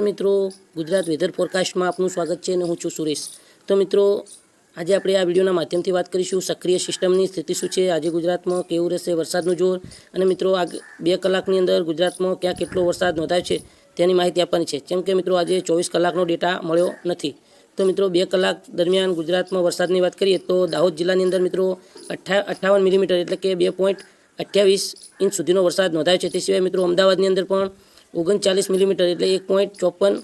મિત્રો, ગુજરાત વેધર ફોરકાસ્ટમાં આપનું સ્વાગત છે અને હું છું સુરેશ. તો મિત્રો, આજે આપણે આ વિડીયોના માધ્યમથી વાત કરીશું સક્રિય સિસ્ટમની સ્થિતિ શું છે, આજે ગુજરાતમાં કેવું રહેશે વરસાદનું જોર અને મિત્રો, આ બે કલાકની અંદર ગુજરાતમાં ક્યાં કેટલો વરસાદ નોંધાય છે તેની માહિતી આપવાની છે. જેમ કે મિત્રો, આજે ચોવીસ કલાકનો ડેટા મળ્યો નથી. તો મિત્રો, બે કલાક દરમિયાન ગુજરાતમાં વરસાદની વાત કરીએ તો દાહોદ જિલ્લાની અંદર મિત્રો, અઠ્ઠા, અઠ્ઠાવન મિલીમીટર એટલે કે બે પોઈન્ટ અઠ્યાવીસ ઇંચ સુધીનો વરસાદ નોંધાયો છે. તે સિવાય મિત્રો, અમદાવાદની અંદર પણ ઓગણચાલીસ મિલીમીટર એટલે એક પોઈન્ટ ચોપન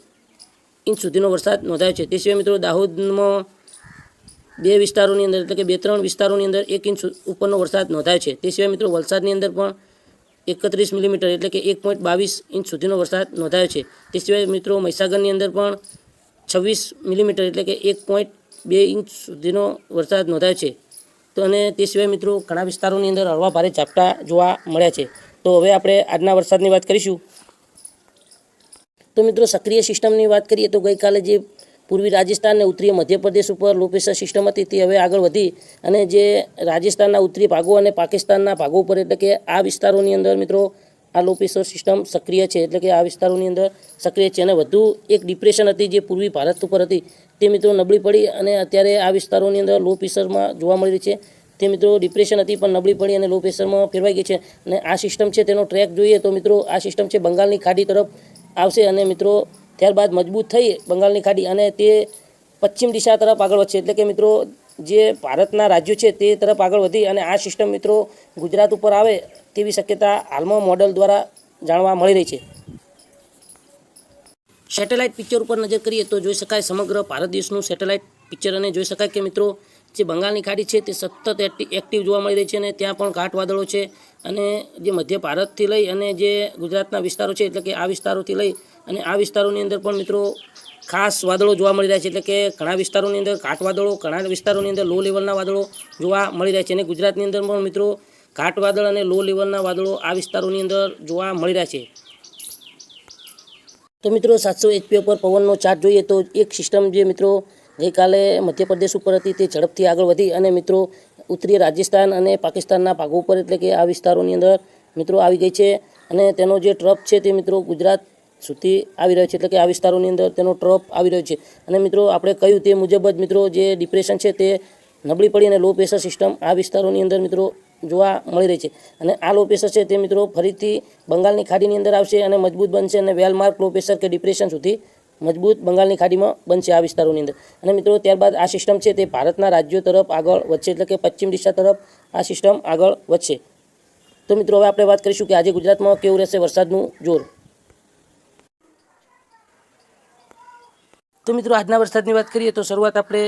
ઇંચ સુધીનો વરસાદ નોંધાયો છે. તે સિવાય મિત્રો દાહોદમાં બે વિસ્તારોની અંદર એટલે કે બે ત્રણ વિસ્તારોની અંદર એક ઇંચ ઉપરનો વરસાદ નોંધાયો છે. તે સિવાય મિત્રો વલસાડની અંદર પણ એકત્રીસ મિલીમીટર એટલે કે એક પોઈન્ટ બાવીસ ઇંચ સુધીનો વરસાદ નોંધાયો છે. તે સિવાય મિત્રો મહીસાગરની અંદર પણ છવ્વીસ મિલીમીટર એટલે કે એક પોઈન્ટ બે ઇંચ સુધીનો વરસાદ નોંધાયો છે. તો અને તે સિવાય મિત્રો ઘણા વિસ્તારોની અંદર હળવા ભારે ઝાપટા જોવા મળ્યા છે. તો હવે આપણે આજના વરસાદની વાત કરીશું. તો મિત્રો સક્રિય સિસ્ટમની વાત કરીએ તો ગઈકાલે જે પૂર્વી રાજસ્થાન અને ઉત્તરીય મધ્યપ્રદેશ ઉપર લો પ્રેશર સિસ્ટમ હતી તે હવે આગળ વધી અને જે રાજસ્થાનના ઉત્તરીય ભાગો અને પાકિસ્તાનના ભાગો ઉપર એટલે કે આ વિસ્તારોની અંદર મિત્રો આ લો પ્રેશર સિસ્ટમ સક્રિય છે એટલે કે આ વિસ્તારોની અંદર સક્રિય છે અને વધુ એક ડિપ્રેશન હતી જે પૂર્વી ભારત ઉપર હતી તે મિત્રો નબળી પડી અને અત્યારે આ વિસ્તારોની અંદર લો પ્રેશરમાં જોવા મળી રહી છે. તે મિત્રો ડિપ્રેશન હતી પણ નબળી પડી અને લો પ્રેશરમાં ફેરવાઈ ગઈ છે અને આ સિસ્ટમ છે તેનો ટ્રેક જોઈએ તો મિત્રો આ સિસ્ટમ છે બંગાળની ખાડી તરફ આવશે અને મિત્રો, ત્યારબાદ મજબૂત થઈ બંગાળની ખાડી અને તે પશ્ચિમ દિશા તરફ આગળ વધશે. એટલે કે મિત્રો, જે ભારતના રાજ્યો છે તે તરફ આગળ વધી અને આ સિસ્ટમ મિત્રો ગુજરાત ઉપર આવે તેવી શક્યતા હાલમાં મોડલ દ્વારા જાણવા મળી રહી છે. સેટેલાઇટ પિક્ચર ઉપર નજર કરીએ તો જોઈ શકાય સમગ્ર ભારત દેશનું સેટેલાઇટ પિક્ચર અને જોઈ શકાય કે મિત્રો જે બંગાળની ખાડી છે તે સતત એક્ટિ- એક્ટિવ જોવા મળી રહી છે અને ત્યાં પણ ઘાટ વાદળો છે અને જે મધ્ય ભારતથી લઈ અને જે ગુજરાતના વિસ્તારો છે એટલે કે આ વિસ્તારોથી લઈ અને આ વિસ્તારોની અંદર પણ મિત્રો ખાસ વાદળો જોવા મળી રહ્યા છે એટલે કે ઘણા વિસ્તારોની અંદર ઘાટ વાદળો ઘણા વિસ્તારોની અંદર લો લેવલના વાદળો જોવા મળી રહ્યા છે અને ગુજરાતની અંદર પણ મિત્રો ઘાટ વાદળ અને લો લેવલના વાદળો આ વિસ્તારોની અંદર જોવા મળી રહ્યા છે. તો મિત્રો સાતસો એચપી ઉપર પવનનો ચાર્ટ જોઈએ તો એક સિસ્ટમ જે મિત્રો ગઈકાલે મધ્યપ્રદેશ ઉપર હતી, તે ઝડપથી આગળ વધી અને મિત્રો ઉત્તરીય રાજસ્થાન અને પાકિસ્તાનના ભાગો ઉપર એટલે કે આ વિસ્તારોની અંદર મિત્રો આવી ગઈ છે અને તેનો જે ટ્રપ છે તે મિત્રો ગુજરાત સુધી આવી રહ્યો છે એટલે કે આ વિસ્તારોની અંદર તેનો ટ્રપ આવી રહ્યો છે. અને મિત્રો આપણે કહ્યું તે મુજબ જ મિત્રો જે ડિપ્રેશન છે તે નબળી પડી અને લો પ્રેશર સિસ્ટમ આ વિસ્તારોની અંદર મિત્રો જોવા મળી રહી છે. અને આ લો પ્રેશર છે તે મિત્રો ફરીથી બંગાળની ખાડીની અંદર આવશે અને મજબૂત બનશે અને વેલમાર્ક લો પ્રેશર કે ડિપ્રેશન સુધી મજબૂત બંગાળની ખાડીમાં બનશે આ વિસ્તારોની અંદર. અને મિત્રો, ત્યારબાદ આ સિસ્ટમ છે તે ભારતના રાજ્યો તરફ આગળ વધશે, એટલે કે પશ્ચિમ દિશા તરફ આ સિસ્ટમ આગળ વધશે. તો મિત્રો, હવે આપણે વાત કરીશું કે આજે ગુજરાતમાં કેવું રહેશે વરસાદનું જોર. તો મિત્રો, આજના વરસાદની વાત કરીએ તો શરૂઆત આપણે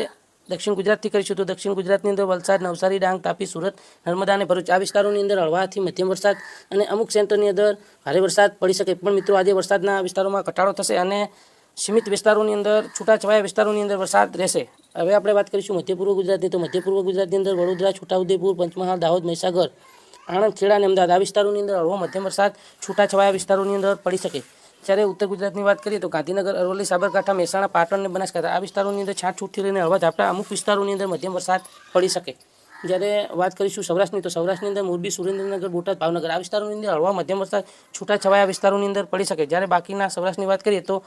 દક્ષિણ ગુજરાતથી કરીશું. તો દક્ષિણ ગુજરાતની અંદર વલસાડ, નવસારી, ડાંગ, તાપી, સુરત, નર્મદા અને ભરૂચ આ વિસ્તારોની અંદર હળવાથી મધ્યમ વરસાદ અને અમુક સેન્ટરની અંદર ભારે વરસાદ પડી શકે. પણ મિત્રો, આજે વરસાદના વિસ્તારોમાં ઘટાડો થશે અને સીમિત વિસ્તારોની અંદર, છૂટાછવાયા વિસ્તારોની અંદર વરસાદ રહેશે. હવે આપણે વાત કરીશું મધ્ય પૂર્વ ગુજરાતની. તો મધ્ય પૂર્વ ગુજરાતની અંદર વડોદરા, છોટાઉદેપુર, પંચમહાલ, દાહોદ, મહીસાગર આણંદ ખેડા અને અમદાવાદ આ વિસ્તારોની અંદર હળવો મધ્યમ વરસાદ, છૂટાછવાયા વિસ્તારોની અંદર પડી શકે. જ્યારે ઉત્તર ગુજરાતની વાત કરીએ તો ગાંધીનગર, અરવલ્લી, સાબરકાંઠા, મહેસાણા, પાટણ અને બનાસકાંઠા આ વિસ્તારોની અંદર છાંટછૂટથી લઈને હળવા ઝાપટા અમુક વિસ્તારોની અંદર મધ્યમ વરસાદ પડી શકે. જ્યારે વાત કરીશું સૌરાષ્ટ્રની, તો સૌરાષ્ટ્રની અંદર મોરબી, સુરેન્દ્રનગર, બોટાદ, ભાવનગર આ વિસ્તારોની અંદર હળવા મધ્યમ વરસાદ, છૂટાછવાયા વિસ્તારોની અંદર પડી શકે. જ્યારે બાકીના સૌરાષ્ટ્રની વાત કરીએ તો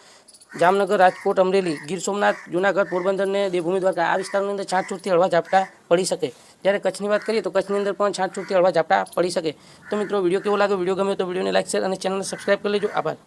જામનગર, રાજકોટ, અમરેલી, ગીર સોમનાથ, જૂનાગઢ પોરબંદર અને દેવભૂમિ દ્વારકા આ વિસ્તારોની અંદર છાંટછૂટથી હળવા ઝાપટા પડી શકે. જ્યારે કચ્છની વાત કરીએ તો કચ્છની અંદર પણ છાંટછૂટથી હળવા ઝાપટા પડી શકે. તો મિત્રો, વીડિયો કેવો લાગે વીડિયો ગમ્યો તો વિડીયોને લાઈક, શેર અને ચેનલને સબસ્ક્રાઈબ કરી લેજો. આભાર.